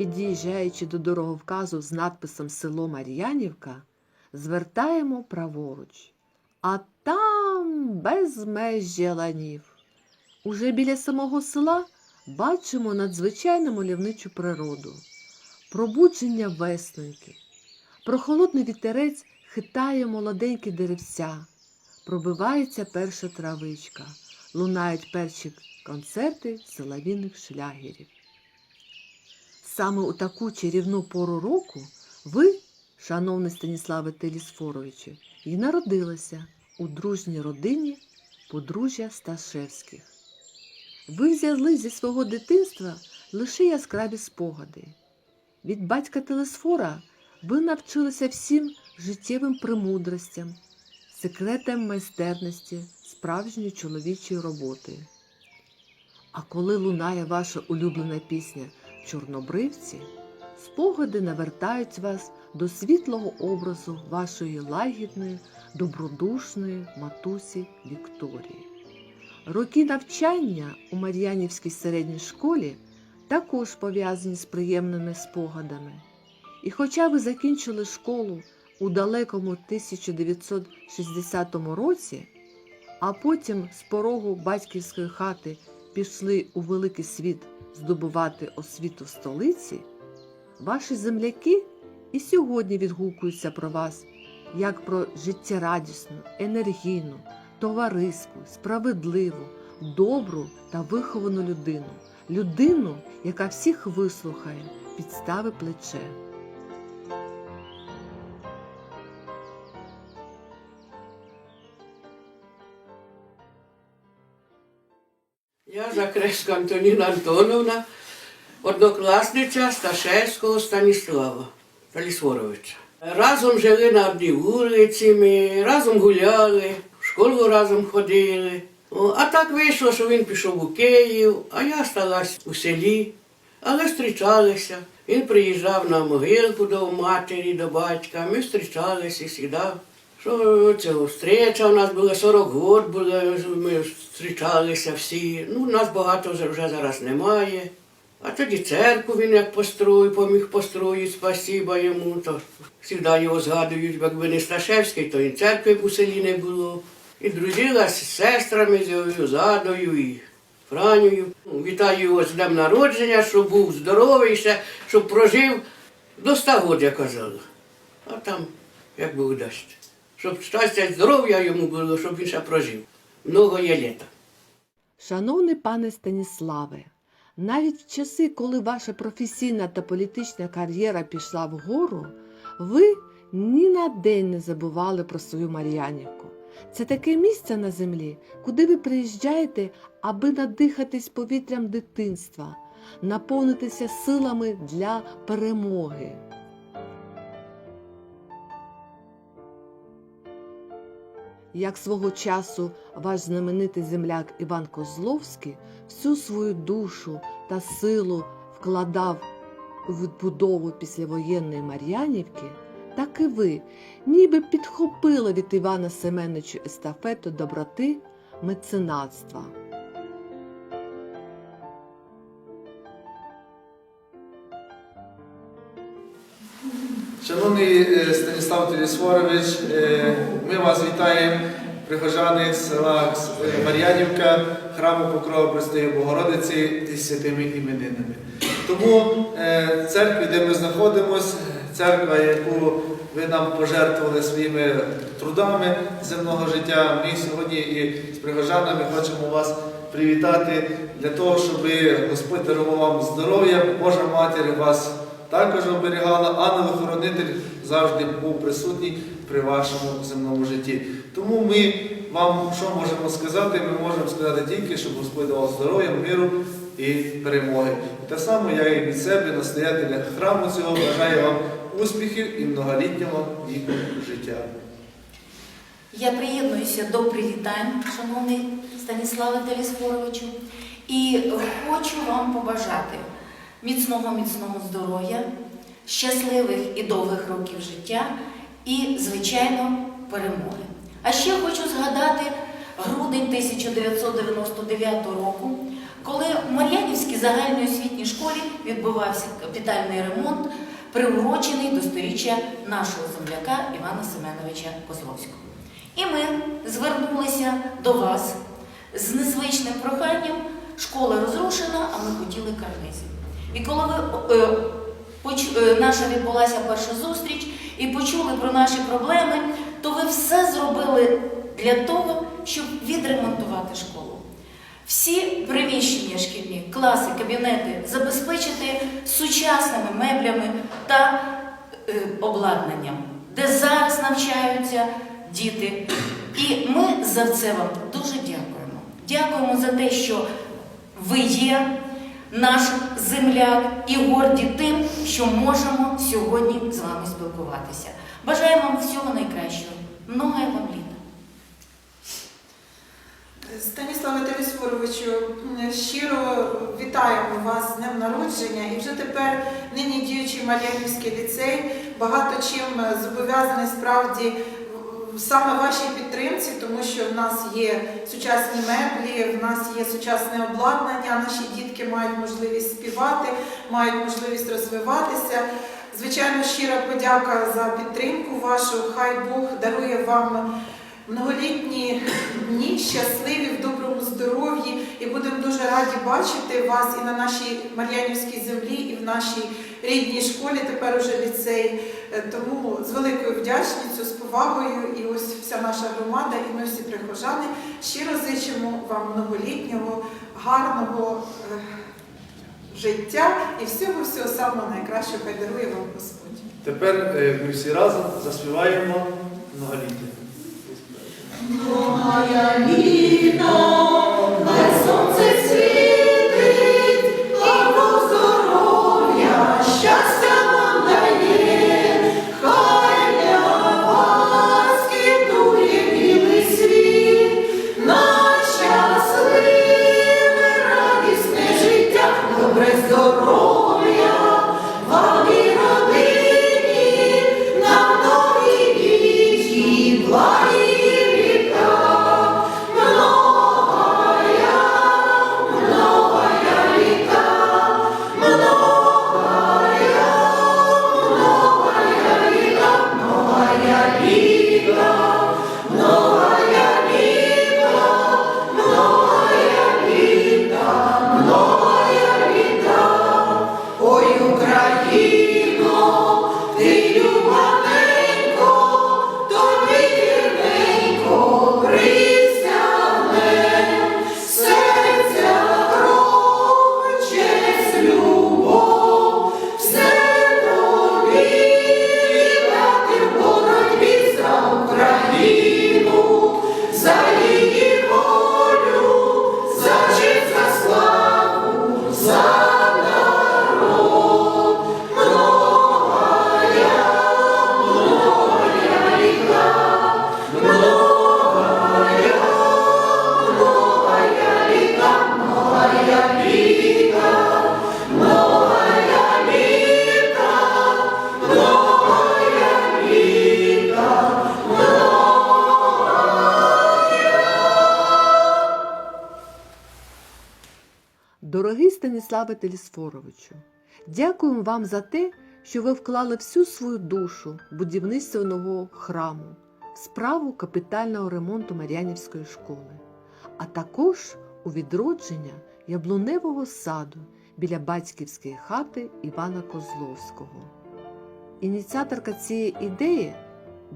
під'їжджаючи до дороговказу з надписом Село Мар'янівка, звертаємо праворуч. А там безмежжя ланів. Уже біля самого села бачимо надзвичайну мальовничу природу, пробудження весноньки. Прохолодний вітерець хитає молоденькі деревця, пробивається перша травичка, лунають перші концерти солов'їних шлягерів. Саме у таку чарівну пору року ви, шановний Станіславе Телісфоровичу, і народилися у дружній родині подружжя Сташевських. Ви взяли зі свого дитинства лише яскраві спогади. Від батька Телесфора ви навчилися всім життєвим премудростям, секретам майстерності, справжньої чоловічої роботи. А коли лунає ваша улюблена пісня Чорнобривці, спогади навертають вас до світлого образу вашої лагідної, добродушної матусі Вікторії. Роки навчання у Мар'янівській середній школі також пов'язані з приємними спогадами. І хоча ви закінчили школу у далекому 1960 році, а потім з порогу батьківської хати пішли у великий світ здобувати освіту в столиці, ваші земляки і сьогодні відгукуються про вас як про життєрадісну, енергійну, товариську, справедливу, добру та виховану людину, людину, яка всіх вислухає, підстави плече. Закреська Антоніна Антоновна, однокласниця Сташевського Станіслава Талісворовича. Разом жили на одній вулиці, ми разом гуляли, в школу разом ходили. А так вийшло, що він пішов у Київ, а я сталася у селі, але зустрічалися. Він приїжджав на могилку до матері, до батька. Ми зустрічалися сідав. Що це встреча у нас була 40 років, були, ми зустрічалися всі. Ну, нас багато вже, зараз немає. А тоді церкву він як построїв, поміг построїти, спасіба йому. То завжди його згадують, якби не Сташевський, то і церкви у селі не було. І дружилась з сестрами, з Задою і Франею. Ну, Вітаю його з днем народження, щоб був здоровий ще, щоб прожив до 100 років, я казала. А там, як Бог дасть. Щоб щастя здоров'я йому було, щоб він ще прожив. Много є літа. Шановний пане Станіславе, навіть в часи, коли ваша професійна та політична кар'єра пішла вгору, ви ні на день не забували про свою Мар'янівку. Це таке місце на землі, куди ви приїжджаєте, аби надихатись повітрям дитинства, наповнитися силами для перемоги. Як свого часу ваш знаменитий земляк Іван Козловський всю свою душу та силу вкладав у відбудову післявоєнної Мар'янівки, так і ви ніби підхопили від Івана Семеновича естафету доброти меценатства. Шановний е, Станіслав Телісфорович, е, ми вас вітаємо, прихожани села е, Мар'янівка, храму Покрова Престої Богородиці зі святими іменинами. Тому церкві, де ми знаходимося, церква, яку ви нам пожертвували своїми трудами земного життя, ми сьогодні і з прихожанами хочемо вас привітати для того, щоб Господь дарував вам здоров'я, Божа Матір вас також оберігала, ангел-охоронитель завжди був присутній при вашому земному житті. Тому ми вам що можемо сказати? Ми можемо сказати тільки, щоб Господь давав здоров'я, миру і перемоги. І так само я і від себе, настоятеля храму цього, бажаю вам успіхів і многолітнього віку життя. Я приєднуюся до привітань, шановний Станіславе Телісфоровичу, і хочу вам побажати міцного, міцного здоров'я, щасливих і довгих років життя і, звичайно, перемоги. А ще хочу згадати грудень 1999 року, коли в Мар'янівській загальноосвітній школі відбувався капітальний ремонт, приурочений до сторіччя нашого земляка Івана Семеновича Козловського. І ми звернулися до вас з незвичним проханням. Школа розрушена, а ми хотіли карнизи. І коли ви, е, поч- е, наша відбулася перша зустріч і почули про наші проблеми, то ви все зробили для того, щоб відремонтувати школу. Всі приміщення шкільні, класи, кабінети забезпечити сучасними меблями та е, обладнанням, де зараз навчаються діти. І ми за це вам дуже дякуємо. Дякуємо за те, що ви є наш земляк і горді тим, що можемо сьогодні з вами спілкуватися. Бажаємо вам всього найкращого. Многое вам літа. Станіславе Телесфоровичу, щиро вітаємо вас з днем народження. І вже тепер нині діючий Мар'янівський ліцей багато чим зобов'язаний справді саме вашій підтримці, тому що в нас є сучасні меблі, в нас є сучасне обладнання, наші дітки мають можливість співати, мають можливість розвиватися. Звичайно, щира подяка за підтримку вашу. Хай Бог дарує вам многолітні дні, щасливі, в доброму здоров'ї, і будемо дуже раді бачити вас і на нашій Мар'янівській землі, і в нашій рідній школі, тепер уже ліцей. Е, Тому з великою вдячністю, з повагою, і ось вся наша громада, і ми всі прихожани щиро зичимо вам многолітнього, гарного е, життя і всього всього самого найкращого, хай дарує вам Господь. Тепер е, ми всі разом заспіваємо многоліття. Дорогий Телісфоровичу, дякуємо вам за те, що ви вклали всю свою душу будівництво нового храму, справу капітального ремонту Мар'янівської школи, а також у відродження яблуневого саду біля батьківської хати Івана Козловського. Ініціаторка цієї ідеї,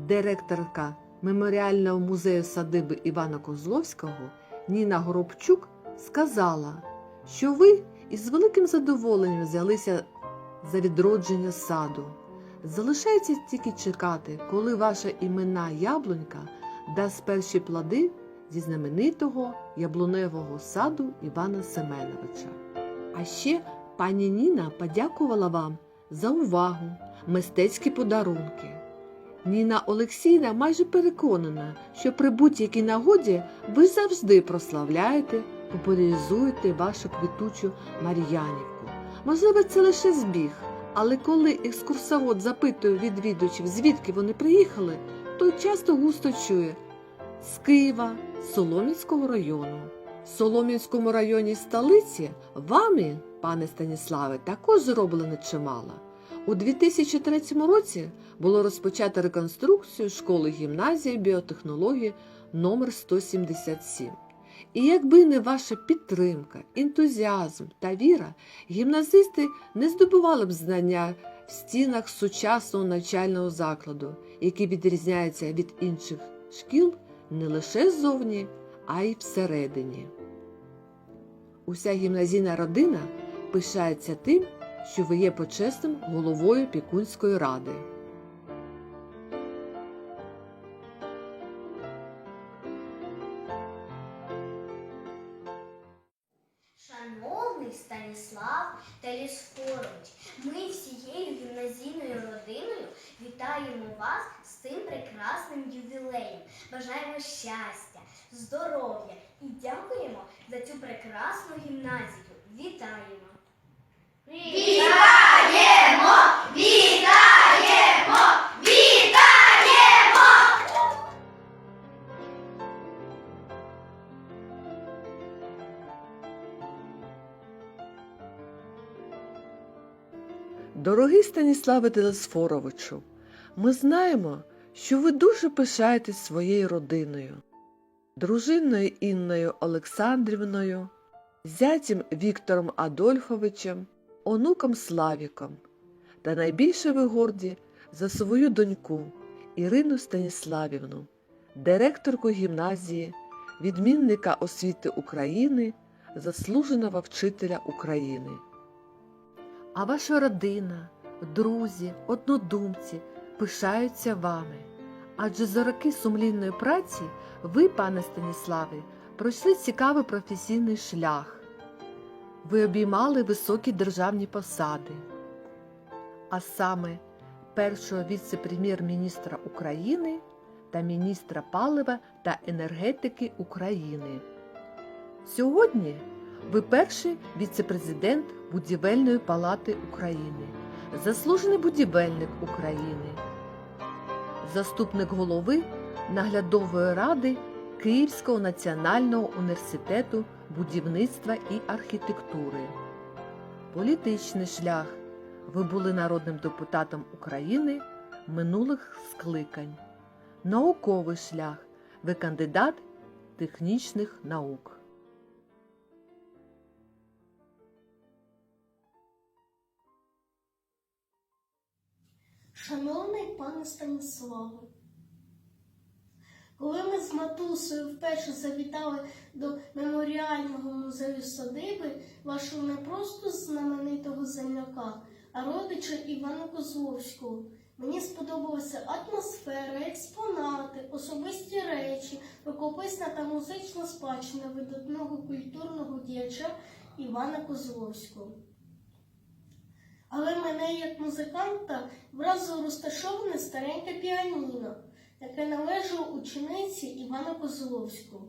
директорка меморіального музею садиби Івана Козловського Ніна Горобчук сказала, що ви із великим задоволенням взялися за відродження саду. Залишається тільки чекати, коли ваша імена яблунька дасть перші плоди зі знаменитого яблуневого саду Івана Семеновича. А ще пані Ніна подякувала вам за увагу, мистецькі подарунки. Ніна Олексійна майже переконана, що при будь-якій нагоді ви завжди прославляєте, популяризуєте вашу квітучу Мар'янівку. Можливо, це лише збіг, але коли екскурсовод запитує відвідувачів, звідки вони приїхали, той часто густо чує з Києва, Солом'янського району. В Солом'янському районі столиці вами, пане Станіславе, також зроблено чимало. У 2003 році було розпочато реконструкцію школи гімназії біотехнології номер 177. І якби не ваша підтримка, ентузіазм та віра, гімназисти не здобували б знання в стінах сучасного навчального закладу, який відрізняється від інших шкіл не лише ззовні, а й всередині. Уся гімназійна родина пишається тим, що ви є почесним головою Пікунської ради. Здоров'я і дякуємо за цю прекрасну гімназію. Вітаємо! Вітаємо! Вітаємо! Вітаємо! Дорогий Станіславе Телесфоровичу, ми знаємо, що ви дуже пишаєтесь своєю родиною, дружиною Інною Олександрівною, зятем Віктором Адольфовичем, онуком Славіком. Та найбільше ви горді за свою доньку Ірину Станіславівну, директорку гімназії, відмінника освіти України, заслуженого вчителя України. А ваша родина, друзі, однодумці пишаються вами. Адже за роки сумлінної праці ви, пане Станіславе, пройшли цікавий професійний шлях. Ви обіймали високі державні посади, а саме першого віце-прем'єр-міністра України та міністра палива та енергетики України. Сьогодні ви перший віце-президент Будівельної палати України, заслужений будівельник України, заступник голови наглядової ради Київського національного університету будівництва і архітектури. Політичний шлях. Ви були народним депутатом України минулих скликань. Науковий шлях. Ви кандидат технічних наук. Шановний пане Станіславе, коли ми з матусею вперше завітали до меморіального музею садиби вашого не просто знаменитого земляка, а родича Івана Козловського, мені сподобалася атмосфера, експонати, особисті речі, рукописна та музична спадщина видатного культурного діяча Івана Козловського. Але мене як музиканта вразило розташоване стареньке піаніно, яке належало учениці Івана Козловського.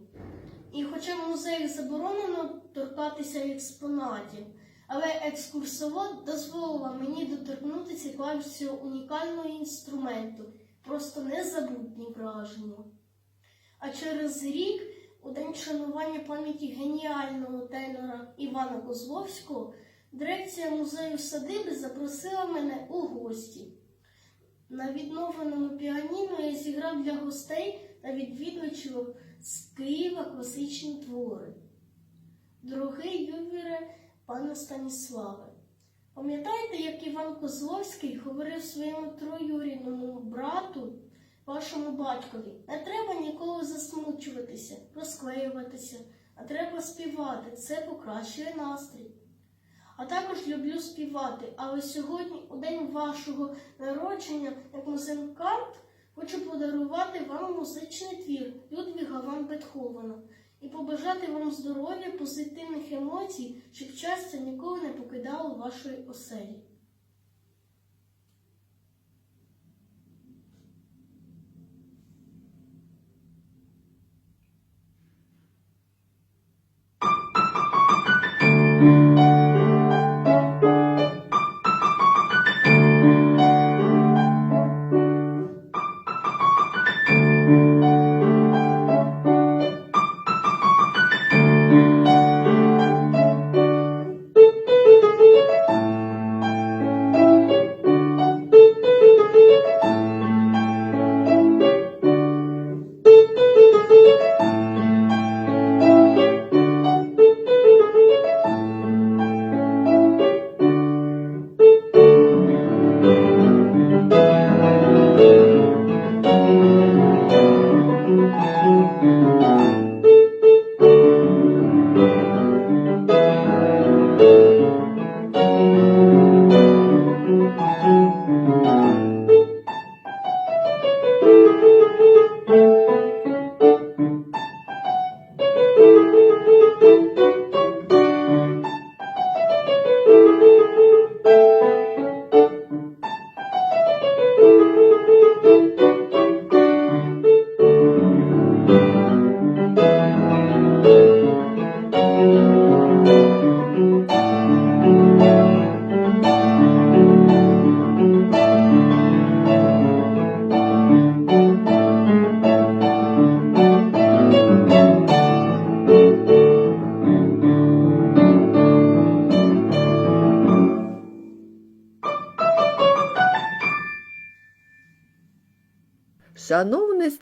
І хоча в музеї заборонено торкатися експонатів, але екскурсовод дозволила мені доторкнутися клавіш унікального інструменту, просто незабутні враження. А через рік, у день шанування пам'яті геніального тенора Івана Козловського, Дирекція музею садиби запросила мене у гості. На відновленому піаніно я зіграв для гостей та відвідувачів з Києва класичні твори. Дорогий Ювіре, пане Станіславе, пам'ятаєте, як Іван Козловський говорив своєму троюрідному брату, вашому батькові, не треба ніколи засмучуватися, розклеюватися, а треба співати, це покращує настрій. А також люблю співати. Але сьогодні, у день вашого народження, як музикант, хочу подарувати вам музичний твір Людвіга Ван Бетховена і побажати вам здоров'я, позитивних емоцій, щоб щастя ніколи не покидало вашої оселі.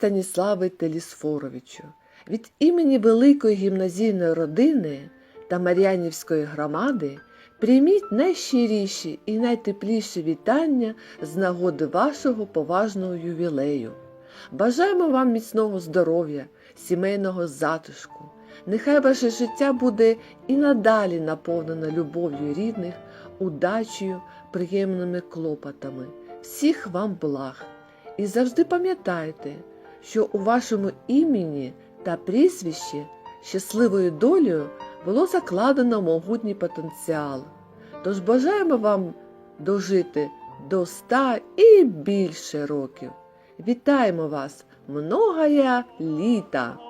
Шановний Станіславе Телісфоровичу, від імені великої гімназійної родини та Мар'янівської громади прийміть найщиріші і найтепліші вітання з нагоди вашого поважного ювілею. Бажаємо вам міцного здоров'я, сімейного затишку. Нехай ваше життя буде і надалі наповнено любов'ю рідних, удачею, приємними клопотами. Всіх вам благ. І завжди пам'ятайте, що у вашому імені та прізвищі щасливою долею було закладено могутній потенціал. Тож бажаємо вам дожити до ста і більше років. Вітаємо вас! многоя літа!